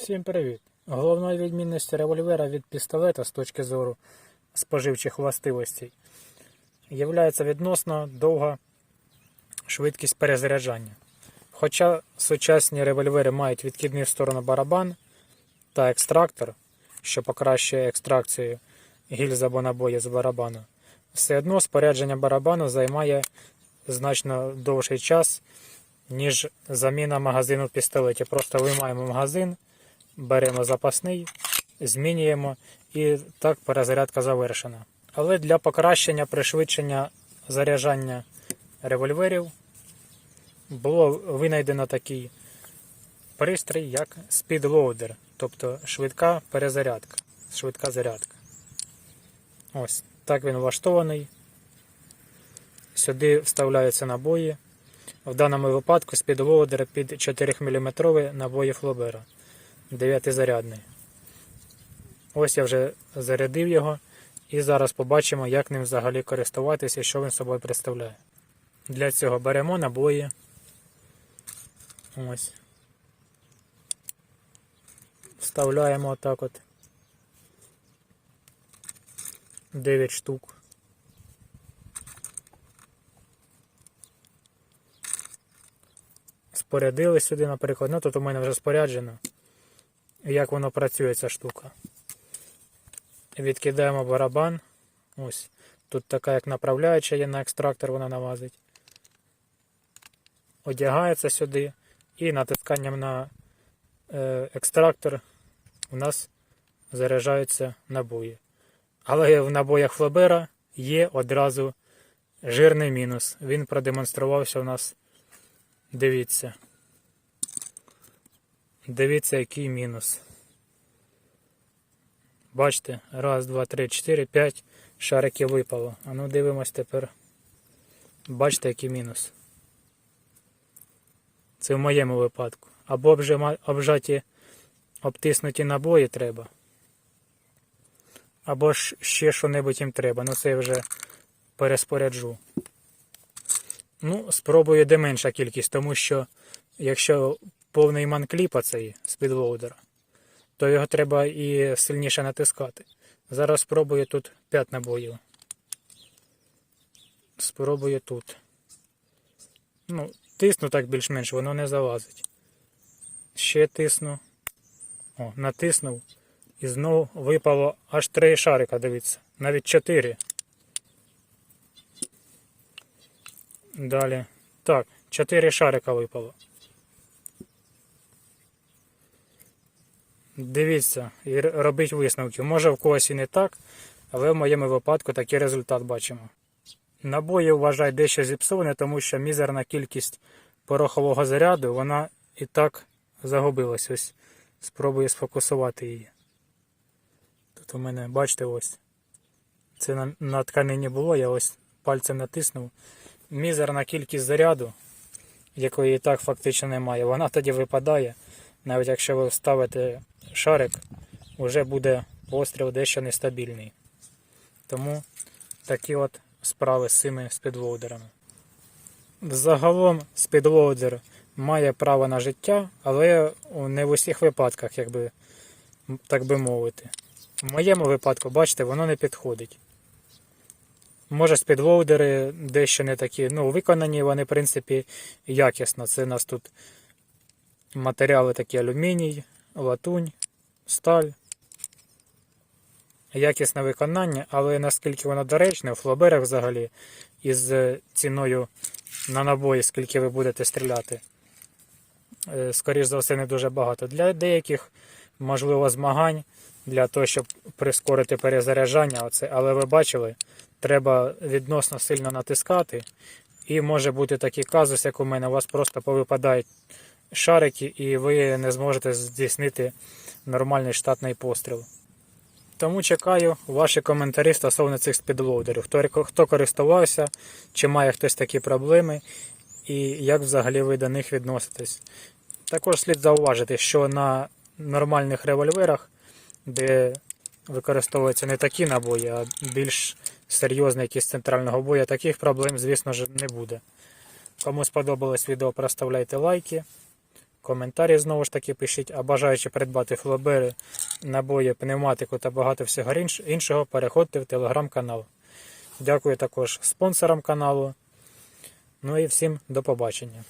Всім привіт! Головною відмінністю револьвера від пістолета з точки зору споживчих властивостей є відносно довга швидкість перезаряджання. Хоча сучасні револьвери мають відкидний в сторону барабан та екстрактор, що покращує екстракцію гільз або набої з барабану, все одно спорядження барабану займає значно довший час, ніж заміна магазину в пістолеті. Просто виймаємо магазин беремо запасний, змінюємо і так перезарядка завершена. Але для покращення пришвидшення заряджання револьверів було винайдено такий пристрій, як speedloader, тобто швидка перезарядка, швидка зарядка. Ось так він влаштований. Сюди вставляються набої. В даному випадку speedloader під 4 мм набої Флобера. 9-зарядний. Ось я вже зарядив його і зараз побачимо, як ним взагалі користуватися і що він собою представляє. Для цього беремо набої. Ось. Вставляємо отак от 9 штук. Спорядили сюди, наприклад. Ну тут у мене вже споряджено як воно працює ця штука. Відкидаємо барабан. Ось. Тут така як направляюча є на екстрактор, вона навазить. Одягається сюди і натисканням на е, екстрактор у нас заряджаються набої. Але в набоях Флебера є одразу жирний мінус. Він продемонструвався у нас. Дивіться. Дивіться, який мінус. Бачите, раз, два, три, чотири, п'ять шариків випало. А ну дивимось тепер. Бачите, який мінус. Це в моєму випадку. Або обжаті обтиснуті набої треба. Або ж ще що-небудь їм треба. Ну це я вже переспоряджу. Ну, спробую де менша кількість, тому що якщо повний манкліпа цей спідлоудера, то його треба і сильніше натискати. Зараз спробую тут 5 набоїв. Спробую тут. Ну, тисну так більш-менш, воно не залазить. Ще тисну. О, натиснув. І знову випало аж три шарика, дивіться. Навіть чотири. Далі. Так, чотири шарика випало. Дивіться і робіть висновки. Може в когось і не так, але в моєму випадку такий результат бачимо. Набої вважай дещо зіпсовані, тому що мізерна кількість порохового заряду вона і так загубилась. Ось спробую сфокусувати її. Тут у мене, бачите, ось. Це на, на тканині було, я ось пальцем натиснув. Мізерна кількість заряду, якої і так фактично немає, вона тоді випадає. Навіть якщо ви вставите шарик, вже буде постріл дещо нестабільний. Тому такі от справи з цими спідлоудерами. Взагалом спідлоудер має право на життя, але не в усіх випадках, якби так би мовити. В моєму випадку, бачите, воно не підходить. Може, спідлоудери дещо не такі. Ну, виконані вони, в принципі, якісно. Це у нас тут матеріали такі алюміній, латунь, сталь. Якісне виконання, але наскільки воно доречне, у флоберах взагалі із е, ціною на набої, скільки ви будете стріляти, е, скоріш за все, не дуже багато. Для деяких, можливо, змагань, для того, щоб прискорити перезаряджання, оце, але ви бачили, треба відносно сильно натискати. І може бути такий казус, як у мене, у вас просто повипадають шарики, і ви не зможете здійснити нормальний штатний постріл. Тому чекаю ваші коментарі стосовно цих спідлоудерів. Хто, хто користувався, чи має хтось такі проблеми, і як взагалі ви до них відноситесь. Також слід зауважити, що на нормальних револьверах, де використовуються не такі набої, а більш серйозні якісь центрального бою, таких проблем, звісно ж, не буде. Кому сподобалось відео, проставляйте лайки. Коментарі знову ж таки пишіть, а бажаючи придбати флобери, набої, пневматику та багато всього іншого, переходьте в телеграм-канал. Дякую також спонсорам каналу. Ну і всім до побачення.